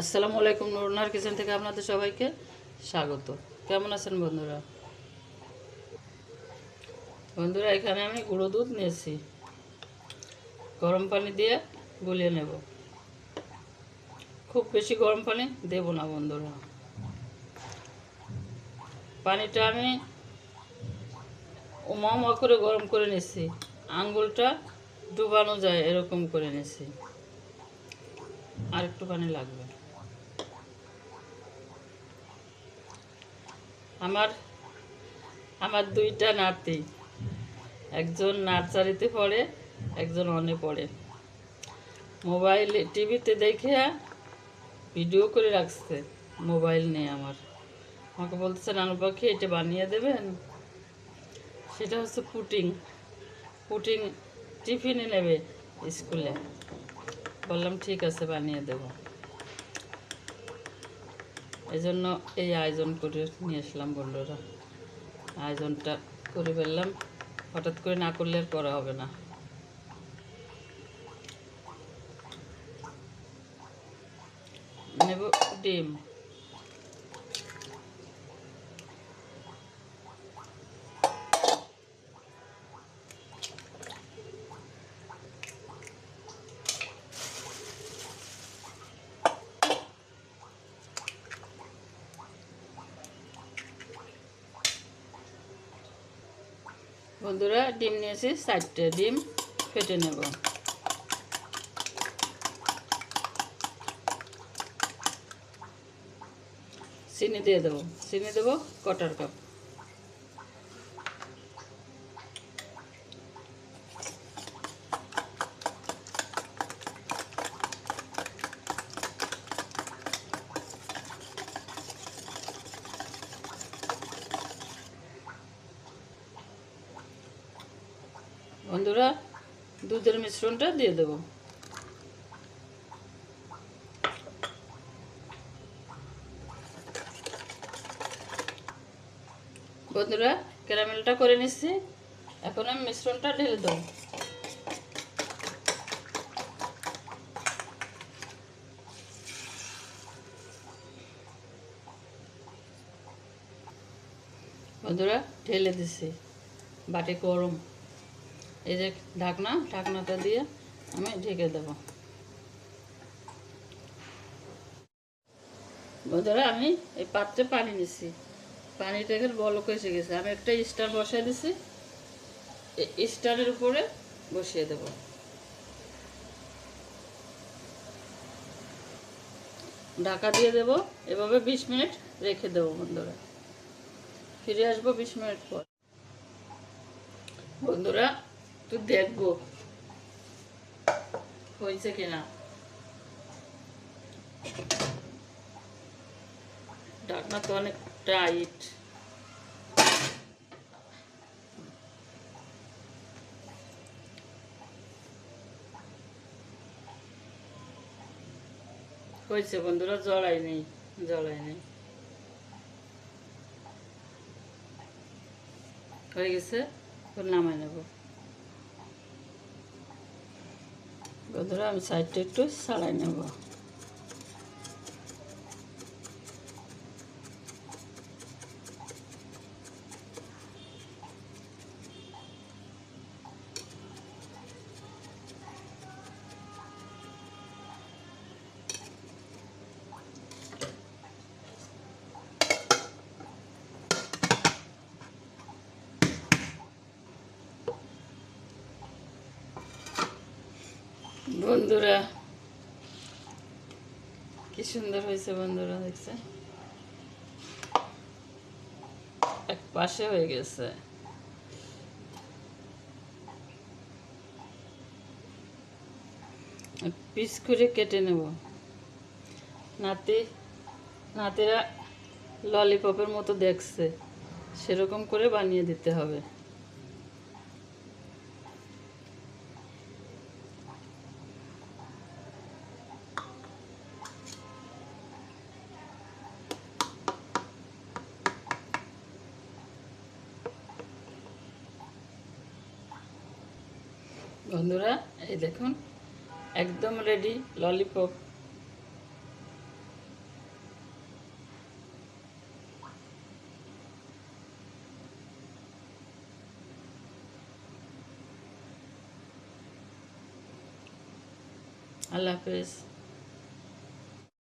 আসসালামু আলাইকুম, নুরনার কিচেন থেকে আপনাদের সবাইকে স্বাগত। কেমন আছেন বন্ধুরা? বন্ধুরা, এখানে আমি গুঁড়ো দুধ নিয়েছি। গরম পানি দিয়ে গুলিয়ে নেব। খুব বেশি গরম পানি দেব না বন্ধুরা। পানিটা আমি উমা উমা করে গরম করে নিছি আঙ্গুলটা ডুবানো যায় এরকম করে নিছি আর একটু পানি লাগবে। আমার আমার দুইটা নাতি। একজন নার্সারিতে পড়ে, একজন অনে পড়ে। মোবাইলে, টিভিতে দেখে ভিডিও করে রাখছে। মোবাইল নেই আমার। আমাকে বলতেছে, নানু পাখি, এটা বানিয়ে দেবেন? সেটা হচ্ছে পুটিং। পুটিং টিফিনে নেবে স্কুলে। বললাম, ঠিক আছে, বানিয়ে দেব। এই জন্য এই আয়োজন করে নিয়ে আসলাম বন্ধুরা। আয়োজনটা করে ফেললাম। হঠাৎ করে না করলে আর করা হবে না। নেব ডিম। বন্ধুরা ডিম নিয়েছি চারটে ডিম ফেটে নেব। চিনি দিয়ে দেবো চিনি দেবো কটার কাপ। বন্ধুরা, দুধের মিশ্রণটা দিয়ে দেবো। বন্ধুরা, ক্যারামেলটা করে নিচ্ছি। এখন আমি মিশ্রণটা ঢেলে দেবো। বন্ধুরা, ঢেলে দিছি বাটি গরম। এই যে ঢাকনা, ঢাকনাটা দিয়ে আমি ঢেকে দেব। বন্ধুরা, আমি এই পাত্রে পানি নিছি। পানিটা এখানে বলক এসে গেছে। আমি একটা স্টার বসাই দিছি। স্টারের উপরে বসিয়ে দেব। ঢাকা দিয়ে দেব। এভাবে বিশ মিনিট রেখে দেবো বন্ধুরা। ফিরে আসব বিশ মিনিট পর। বন্ধুরা একটু দেখব। হয়েছে কিনা? ঢাকনা তো অনেক টাইট হয়েছে বন্ধুরা জড়াই নেই জড়াই নেই হয়ে গেছে, ওর নামাই নেব। বন্ধুরা আমি সাইডটা একটু ছাড়াই নেব। বন্ধুরা। কি সুন্দর হয়েছে বন্ধুরা, দেখছে? এক পাশে হয়ে গেছে। পিস করে কেটে নেব। নাতি, নাতিরা ললিপপের মতো দেখছে। সেরকম করে বানিয়ে দিতে হবে। বন্ধুরা এই দেখুন একদম রেডি ললিপপ আল্লাহ হাফেজ।